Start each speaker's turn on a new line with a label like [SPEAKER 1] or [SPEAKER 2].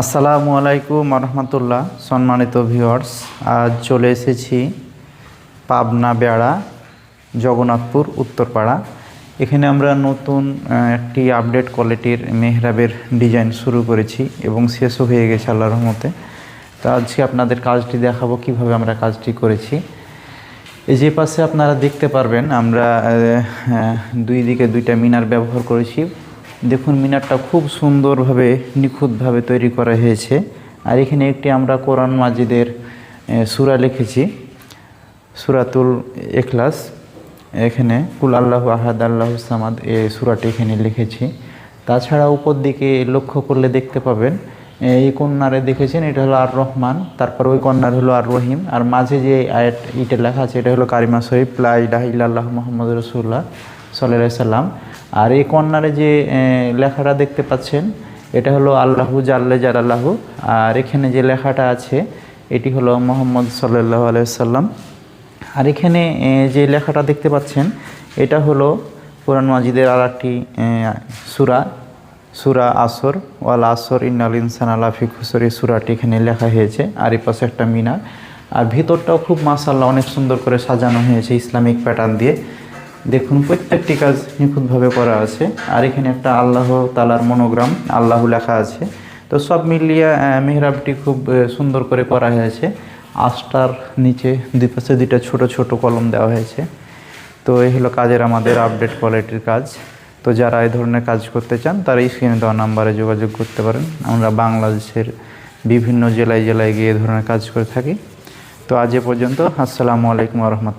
[SPEAKER 1] আসসালামু আলাইকুম রহমতুল্লাহ সম্মানিত ভিউয়ার্স। আজ চলে এসেছি পাবনা বেড়া, জগন্নাথপুর, উত্তরপাড়া। এখানে আমরা নতুন একটি আপডেট কোয়ালিটির মেহরাবের ডিজাইন শুরু করেছি এবং শেষও হয়ে গেছে আল্লাহ রহমতে। তো আজকে আপনাদের কাজটি দেখাবো, কীভাবে আমরা কাজটি করেছি। এই যে পাশে আপনারা দেখতে পারবেন, আমরা দুই দিকে দুইটা মিনার ব্যবহার করেছি। দেখুন, মিনারটা খুব সুন্দরভাবে, নিখুঁতভাবে তৈরি করা হয়েছে। আর এখানে একটি আমরা কোরআন মাজিদের সুরা লিখেছি। সুরাতুল এখলাস এখানে, কুল আল্লাহ আহাদ, আল্লাহ সামাদ এই সুরাটি এখানে লিখেছি। তাছাড়া উপর দিকে লক্ষ্য করলে দেখতে পাবেন এই কন্যারে দেখেছেন, এটা হলো আর রহমান তারপর ওই কন্যার হলো আর রহিম আর মাঝে যে আয়াত, ইটা লেখা আছে, এটা হলো কারিমা শরীফ, লা ইলাহা ইল্লাল্লাহ মোহাম্মদ রসুল্লাহ সাল্লাম। আর এই কন্যারে যে লেখাটা দেখতে পাচ্ছেন, এটা হলো আল্লাহু জাল্লে জালাল্লাহু আর এখানে যে লেখাটা আছে, এটি হলো মোহাম্মদ সাল্লাহ আলাইসাল্লাম আর এখানে যে লেখাটা দেখতে পাচ্ছেন, এটা হলো কোরআন মাজিদের আর একটি সুরা সুরা আসর। ওয়াল আসর, ইন্নাল ইনসান আলাফি খুসর। এই সুরাটি এখানে লেখা হয়েছে, আর এই পাশে একটা মিনার। আর ভিতরটাও খুব মাসাল্লাহ অনেক সুন্দর করে সাজানো হয়েছে ইসলামিক প্যাটার্ন দিয়ে। দেখুন, প্রত্যেকটি কাজ নিখুঁতভাবে করা আছে। আর এখানে একটা আল্লাহ তালার মনোগ্রাম, আল্লাহ লেখা আছে। তো সব মিলিয়ে মেহরাবটি খুব সুন্দর করে করা হয়েছে। আস্টার নিচে দুই পাশে দুইটা ছোট ছোট কলম দেওয়া হয়েছে। তো এই হলো কাজের আমাদের আপডেট কোয়ালিটির কাজ। তো যারা এই ধরনের কাজ করতে চান, তারা স্ক্রিনে দেওয়া নাম্বারে যোগাযোগ করতে পারেন। আমরা বাংলাদেশের বিভিন্ন জেলায় জেলায় গিয়ে ধরনের কাজ করে থাকি। তো আজ এ পর্যন্ত, আসসালামু আলাইকুম রহমত